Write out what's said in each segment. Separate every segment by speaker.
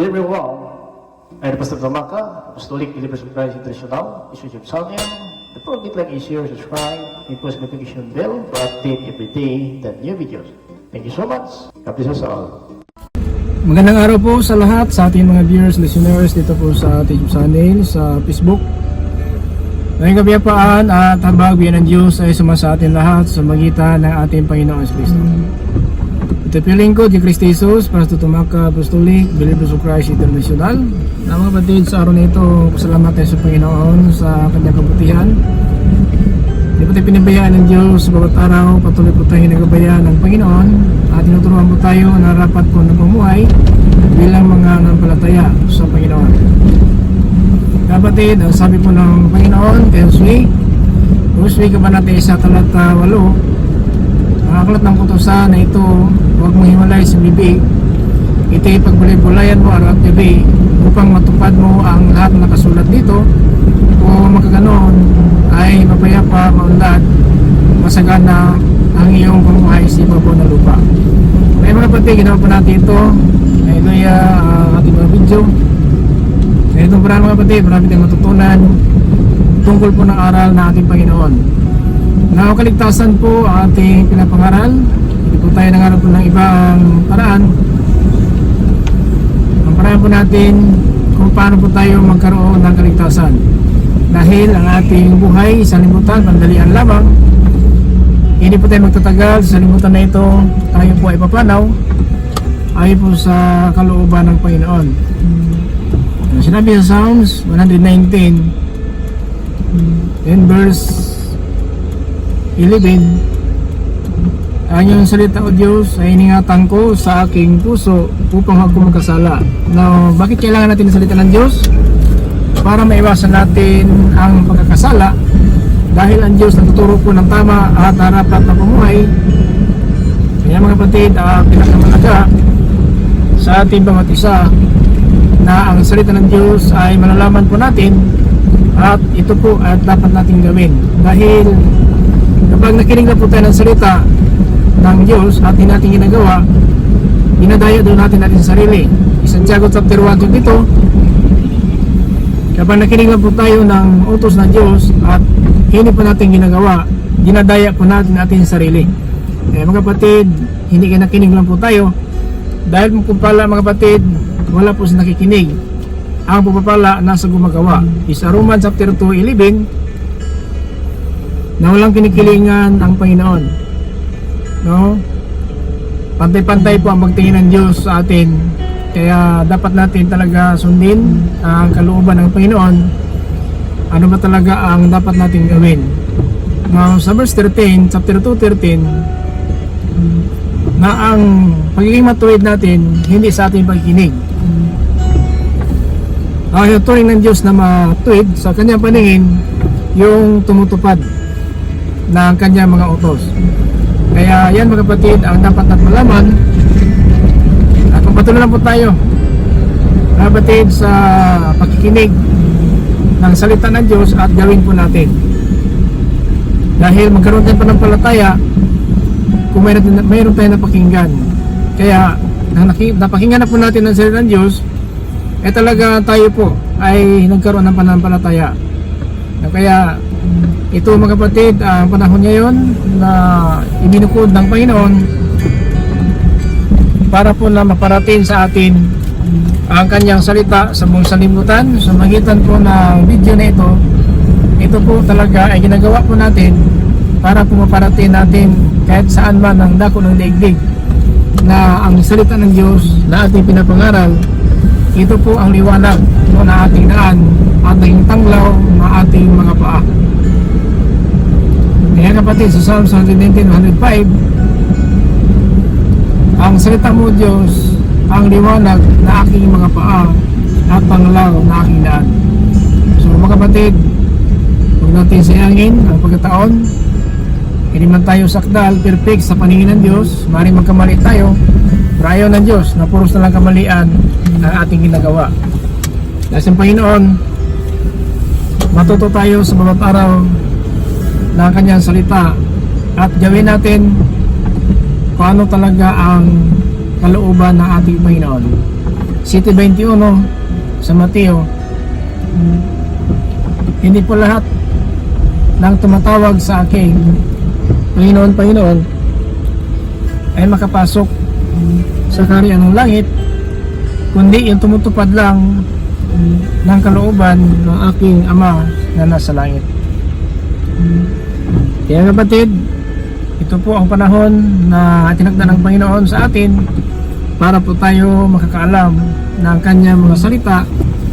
Speaker 1: Hello everyone. I'm Pastor Damaka, Apostolic Believers of Christ International, is YouTube channel. The program like is share, subscribe, and post notification bell to update every day the new videos. Thank you so much. God bless us all.
Speaker 2: Magandang araw po sa lahat sa ating mga viewers, listeners dito po sa ating channel, sa Facebook. Ngayong kapiyapaan at habag ng Diyos ay sumasa atin lahat sa magitan ng ating Panginoon sa Kristo. Ito piling ko, di Kristo Jesus, para sa Tumaka Apostolic, Believers of Christ International. Na mga kapatid, sa araw na ito, pasalamat tayo sa Panginoon sa kanyang kabutihan. Di po tayo pinabayaan ng Diyos sa bawat araw, patuloy po tayo nagabayaan ng Panginoon at tinuturuan po tayo na rapat po na pumuhay bilang mga nampalataya sa Panginoon. Kapatid, ang sabi po ng Panginoon kay Josue, Josue ka ba natin sa talata 8, ang aklat ng kutusan na ito, huwag mong hiwalay sa bibig, ito'y pagbulay-bulayan mo araw at gabi upang matupad mo ang lahat na nakasulat dito o magkaganon ay mapayapa, maunlad, masagana ang iyong pamumuhay sa ibabaw ng lupa. Kaya mga kapatid, ginawa po natin ito. Hallelujah, ang ating mga video. Sa itong parang mga kapatid, marami tayong matutunan tungkol po ng aral ng ating Panginoon. Na kaligtasan po ating pinapangaral. Hindi po tayo nangarap po ng ibang paraan. Ang paraan po natin kung paano po tayo magkaroon ng kaligtasan. Dahil ang ating buhay sa limutan, pandalian lamang. Hindi po tayo magtatagal sa limutan na ito. Tayo po ay papanaw. Ayon po sa kalooban ng Panginoon. Ang Sinabi sa Psalms 119 in verse 11 ang iyong salita o Diyos ay iningatan ko sa aking puso upang ako magkasala. Now, bakit kailangan natin ng salita ng Diyos? Para maiwasan natin ang pagkakasala dahil ang Diyos nagtuturo po ng tama at harapat na pumuhay. Kaya mga kapatid, uh, pinakamalaga sa ating bawat isa na ang salita ng Diyos ay malalaman po natin at ito po at dapat nating gawin dahil kapag nakinig na po tayo ng salita ng Diyos at hindi natin ginagawa dinadaya doon natin natin sa sarili. Santiago chapter 1 dito. Kapag nakinig lang po tayo ng utos ng Diyos at hindi po natin ginagawa dinadaya po natin natin sa sarili. Eh, mga kapatid hindi ka nakinig lang po tayo. Dahil kung pala mga kapatid wala po sa nakikinig. Ang pagpapala nasa gumagawa. Is Romans chapter 2 11 na walang kinikilingan ang Panginoon. No? Pantay-pantay po ang pagtingin ng Diyos sa atin. Kaya dapat natin talaga sundin ang kalooban ng Panginoon. Ano ba talaga ang dapat natin gawin? Now sa verse 13 chapter 2 13 na ang pagiging matuwid natin hindi sa ating pagkinig ang uh, turing ng Diyos na matuwid sa kanyang paningin yung tumutupad ng kanyang mga utos. Kaya yan mga kapatid ang dapat natin malaman. At patuloy lang po tayo mga kapatid sa pakikinig ng salita ng Diyos at gawin po natin. Dahil magkaroon tayo pa ng palataya kung mayroon, mayroon tayo napakinggan. Kaya nang napakinggan na po natin ang salita ng Diyos eh talaga tayo po ay nagkaroon ng pananampalataya na kaya ito mga kapatid ang panahon ngayon na ibinukod ng Panginoon para po na maparating sa atin ang kanyang salita sa buong salimutan. Sa magitan po ng video na ito ito po talaga ay ginagawa po natin para po maparating natin kahit saan man ang dako ng daigdig na ang salita ng Diyos na ating pinapangaral. Ito po ang liwanag no, na ating daan ating tanglaw na ating mga paa kaya kapatid sa Psalms 119, 105 ang salita mo Diyos ang liwanag na aking mga paa at tanglaw na aking daan. So mga kapatid huwag natin sayangin ang pagkataon. Hindi man tayo sakdal, perfect sa paningin ng Diyos maring magkamali tayo pero ayaw ng Diyos na puros na lang kamalian ang ating ginagawa. Dahil sa Panginoon matuto tayo sa bawat araw ng kanyang salita. At gawin natin kung ano talaga ang kalooban ng ating Panginoon. 7.21 sa Mateo, hindi po lahat ng tumatawag sa aking Panginoon, Panginoon ay makapasok sa kariyan ng langit kundi yung tumutupad lang ng kalooban ng aking Ama na nasa langit. Kaya kapatid, ito po ang panahon na tinagda ng Panginoon sa atin para po tayo makakaalam ng kanyang mga salita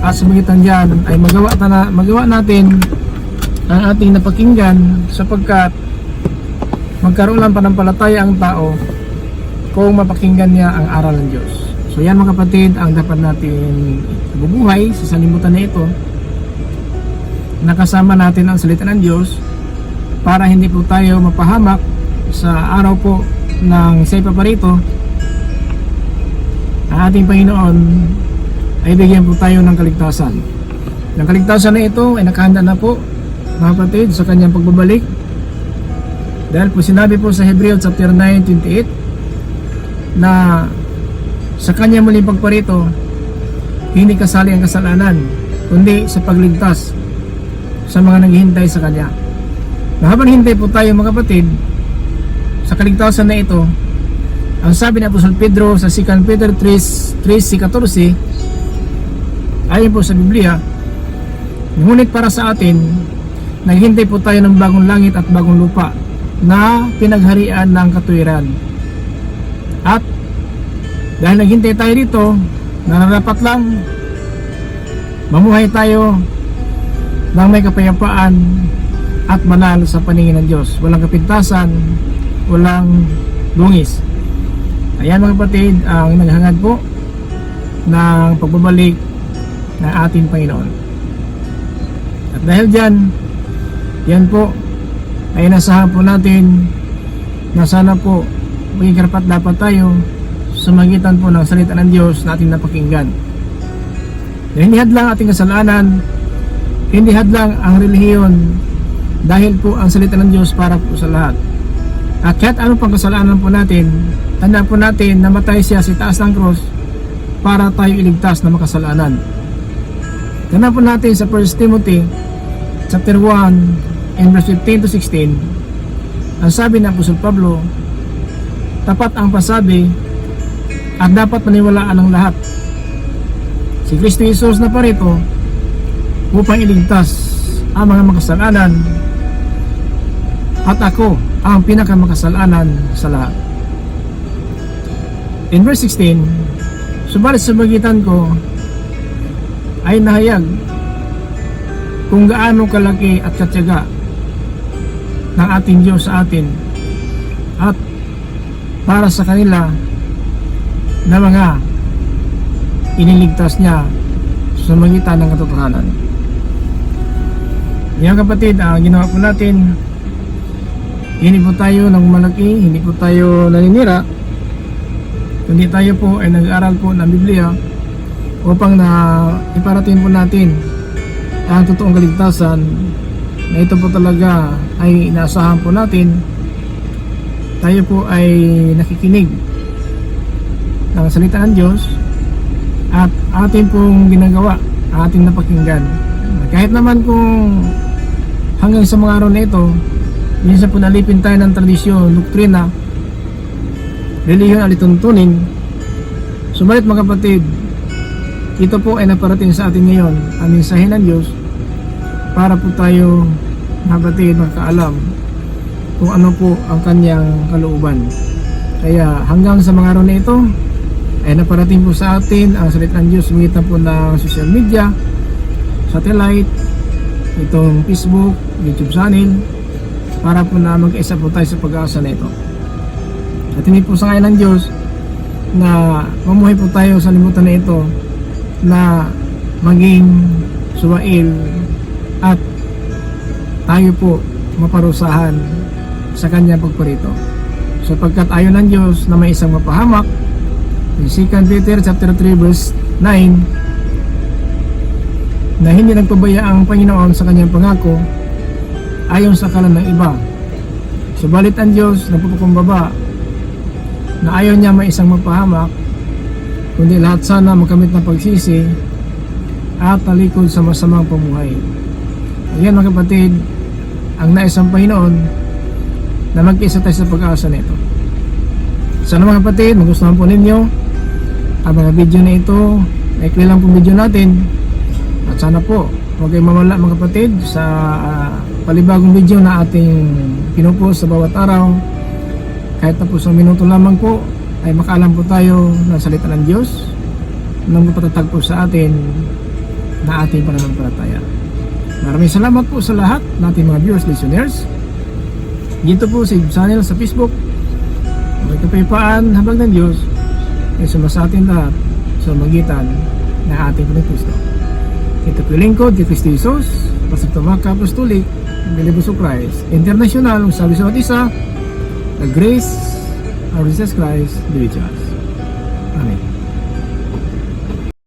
Speaker 2: at sa magitan dyan ay magawa, na, magawa natin ang ating napakinggan sapagkat magkaroon ng panampalataya ang tao kung mapakinggan niya ang aral ng Diyos. So yan mga kapatid ang dapat natin bubuhay sa salimutan na ito nakasama natin ang salita ng Diyos para hindi po tayo mapahamak sa araw po ng Say Paparito. Ang ating Panginoon ay bigyan po tayo ng kaligtasan. Ang kaligtasan na ito ay nakahanda na po mga kapatid sa kanyang pagbabalik. Dahil po sinabi po sa Hebreo chapter 9:28 na sa kanyang muling pagparito hindi kasali ang kasalanan kundi sa pagligtas sa mga naghihintay sa kanya. Na habang hintay po tayo mga kapatid sa kaligtasan na ito ang sabi ni Apostol Pedro sa 2 Peter 3, 3.14 ayon po sa Biblia ngunit para sa atin naghintay po tayo ng bagong langit at bagong lupa na pinagharian ng katuwiran at dahil naghintay tayo dito nararapat lang mamuhay tayo ng may kapayapaan at banal sa paningin ng Diyos walang kapintasan walang dungis Ayan mga kapatid, ang naghangad po ng pagbabalik ng ating Panginoon. At dahil dyan, yan po ay nasahan po natin na sana po maging karapat dapat tayo sa po ng salita ng Diyos na ating napakinggan. Na hindi hadlang ating kasalanan, hindi hadlang ang relihiyon dahil po ang salita ng Diyos para po sa lahat. At kahit ano pang kasalanan po natin, tandaan po natin na matay siya sa taas ng cross para tayo iligtas na makasalanan. Tandaan po natin sa 1 Timothy chapter 1 and verse 15 to 16 ang sabi ng Apostol Pablo tapat ang pasabi at dapat paniwalaan ng lahat. Si Kristo Jesus na parito upang iligtas ang mga makasalanan at ako ang pinakamakasalanan sa lahat. In verse 16, subalit sa magitan ko ay nahayag kung gaano kalaki at katyaga ng ating Diyos sa atin at para sa kanila na mga iniligtas niya sa magitan ng katotohanan. Yan kapatid, ang ginawa po natin. Hindi po tayo ng malaki, hindi po tayo naninira. Kundi tayo po ay nag-aaral po ng Biblia upang na iparating po natin ang totoong kaligtasan na ito po talaga ay inaasahan po natin. Tayo po ay nakikinig ng salita ng Diyos at atin pong ginagawa ating napakinggan. Kahit naman kung hanggang sa mga araw na ito minsan po nalipin tayo ng tradisyon, doktrina relihiyon alituntunin subalit mga kapatid ito po ay naparating sa atin ngayon ang mensahe ng Diyos para po tayo kapatid makaalam kung ano po ang kanyang kalooban. Kaya hanggang sa mga araw na ito ay naparating po sa atin ang salita ng Diyos sumitan po ng social media satellite itong Facebook, YouTube channel para po na mag-isa po tayo sa pag-asa na ito. At hindi po sa ngayon ng Diyos na mamuhay po tayo sa limutan na ito na maging suwail at tayo po maparusahan sa kanyang pagparito. Sapagkat ayon ng Diyos na may isang mapahamak in 2 Peter chapter 3 verse 9 na hindi nagpabaya ang Panginoon sa kanyang pangako ayon sa kalan ng iba subalit ang Diyos nagpupukumbaba na ayaw niya may isang mapahamak kundi lahat sana makamit ng pagsisi at talikod sa masamang pamuhay. Ayan mga kapatid, ang nais ng Panginoon na mag-isa tayo sa pag-asa nito. Sana mga kapatid, magustuhan po ninyo ang mga video na ito. Maikli lang po video natin. At sana po, huwag kayong mamala mga kapatid sa ah, palibagong video na ating pinupost sa bawat araw. Kahit na po sa minuto lamang po, ay makaalam po tayo ng salita ng Diyos nang patatag po sa atin na ating pananampalataya. Maraming salamat po sa lahat nating mga viewers, listeners. Dito po sa channel sa Facebook. May kapayapaan habang ng Diyos ay sumasa atin lahat sa magitan ng ating Panginoon Ito po lingkod kay Kristo Jesus, Pastor Tomaka Apostolic, Believers of Christ, International, ang sabi sa isa, the grace of Jesus Christ be with us. Amen.